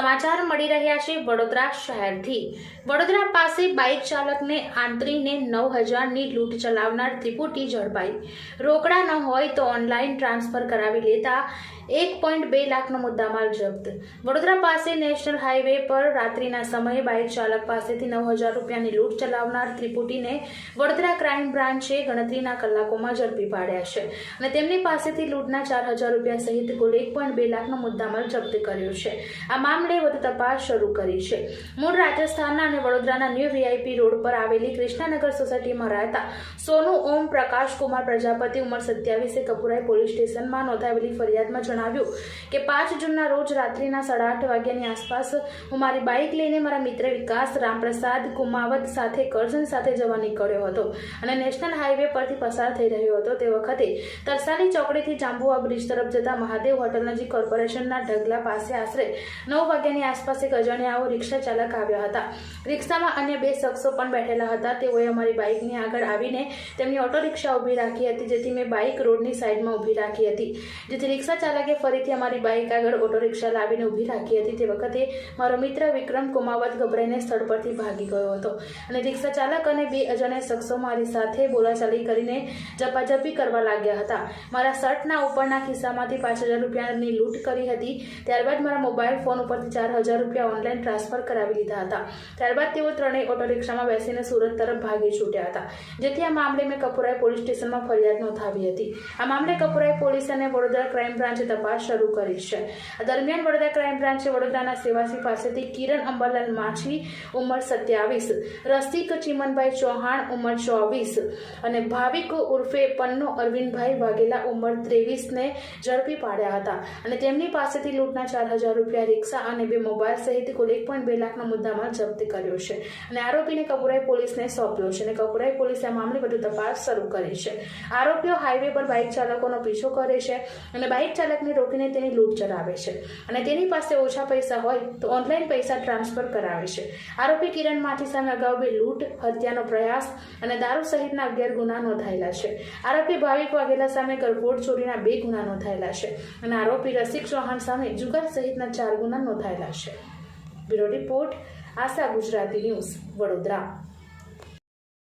સમાચાર મળી રહ્યા છે વડોદરા શહેરથી. વડોદરા પાસે બાઇક ચાલકને આંતરીને નવ હજારની લૂંટ ચલાવનાર ત્રિપુટી ઝડપાઈ. રોકડા ન હોય તો ઓનલાઈન ટ્રાન્સફર કરાવી લેતા એક પોઈન્ટ બે લાખનો મુદ્દામાલ જપ્ત. વડોદરા પાસે નેશનલ હાઈવે પર રાત્રિના સમયે બાઇક ચાલક પાસેથી નવ હજાર રૂપિયાની લૂંટ ચલાવનાર ત્રિપુટીને વડોદરા ક્રાઇમ બ્રાન્ચે ગણતરીના કલાકોમાં ઝડપી પાડ્યા છે અને તેમની પાસેથી લૂંટના ચાર હજાર રૂપિયા સહિત કુલ એક પોઈન્ટ બે લાખનો મુદ્દામાલ જપ્ત કર્યો છે. આ મામલે વધુ તપાસ શરૂ કરી છે. મૂળ રાજસ્થાનના અને વડોદરાના ન્યૂ વીઆઈપી રોડ પર આવેલી કૃષ્ણાનગર સોસાયટીમાં રહેતા સોનુ ઓમ પ્રકાશ કુમાર પ્રજાપતિ ઉંમર સત્યાવીસે કપુરાઈ પોલીસ સ્ટેશનમાં નોંધાવેલી ફરિયાદમાં જણાવ્યું કે પાંચ જૂનના રોજ રાત્રિના સાડા આઠ વાગ્યાની આસપાસ હું મારી બાઇક લઈને મારા મિત્ર વિકાસ રામપ્રસાદ કુમાવત સાથે કરજણ સાથે જવા નીકળ્યો હતો અને નેશનલ હાઈવે પરથી પસાર થઈ રહ્યો હતો તે વખતે તરસાલી ચોકડીથી જાંબુઆ બ્રિજ તરફ જતા મહાદેવ હોટલ નજીક કોર્પોરેશનના ઢગલા પાસે આશરે નવ વાગ્યાની આસપાસ એક અજાણ્યાઓ રિક્ષા ચાલક આવ્યા હતા. રિક્ષામાં અન્ય બે શખ્સો પણ બેઠેલા હતા. તેઓએ અમારી બાઇકની આગળ આવીને તેમની ઓટો રિક્ષા ઊભી રાખી હતી, જેથી મેં બાઇક રોડની સાઈડમાં ઊભી રાખી હતી, જેથી રિક્ષા ચાલકે ફરીથી અમારી બાઇક આગળ ઓટો રિક્ષા લાવીને ઊભી રાખી હતી. તે વખતે મારો મિત્ર વિક્રમ કુમાવત ગભરાઈને સ્થળ પરથી ભાગી ગયો હતો. અને રિક્ષા ચાલક અને બે અજાણ્યા શખ્સો મારી સાથે બોલાચાલી કરીને ઝપાઝપી કરવા લાગ્યા હતા. મારા શર્ટના ઉપરના ખિસ્સામાંથી પાંચ હજાર રૂપિયાની લૂંટ કરી હતી. ત્યારબાદ મારા મોબાઈલ ફોન ઉપરથી ચાર હજાર રૂપિયા ઓનલાઈન ટ્રાન્સફર કરાવી લીધા હતા. ત્યારબાદ તેઓ ત્રણેય ઓટો રિક્ષામાં બેસીને સુરત તરફ ભાગી છૂટ્યા હતા. જેથી આ મામલે મેં કપુરાઈ પોલીસ સ્ટેશનમાં ફરિયાદ નોંધાવી હતી. આ મામલે કપુરાઈ પોલીસ અને વડોદરા ક્રાઇમ બ્રાન્ચે તપાસ શરૂ કરી છે. દરમિયાન વડોદરા ક્રાઇમ બ્રાન્ચે વડોદરાના સેવાસી પાસેથી કિરણ અંબાલાલ માછી ઉંમર સત્યાવીસ, રસિક ચિમનભાઈ ચૌહાણ ઉંમર ચોવીસ અને ભાવિક ઉર્ફે પન્નો અરવિંદભાઈ વાઘેલા ઉંમર ત્રેવીસને ઝડપી પાડ્યા હતા અને તેમની પાસેથી લૂંટના ચાર હજાર રૂપિયા રિક્ષા અને બે મોબાઈલ સહિત કુલ એક પોઈન્ટ બે લાખના મુદ્દામાં જપ્ત કર્યો છે અને આરોપીને કપુરાઈ પોલીસને સોંપ્યો છે અને કપુરાઈ પોલીસે આ મામલે વધુ તપાસ શરૂ કરી છે. આરોપીઓ હાઈવે પર બાઇક ચાલકોનો પીછો કરે છે અને બાઇક ચાલકને રોકીને તેની લૂંટ ચલાવે છે. અને તેની પાસે ઓછા પૈસા હોય તો ઓનલાઈન પૈસા ટ્રાન્સફર કરાવે છે. આરોપી કિરણ માથી સામે અગાઉ બે લૂંટ, હત્યાનો પ્રયાસ અને દારૂ સહિતના અગિયાર ગુના નોંધાયેલા છે. આરોપી ભાવિક વાઘેલા સામે કરકોટ ચોરીના બે ગુના નોંધાયેલા છે અને આરોપી રસિક ચૌહાણ સામે જુગાર સહિતના ચાર ગુના નોંધાયેલા છે. Bureau report, Asha Gujarati news, Vadodara.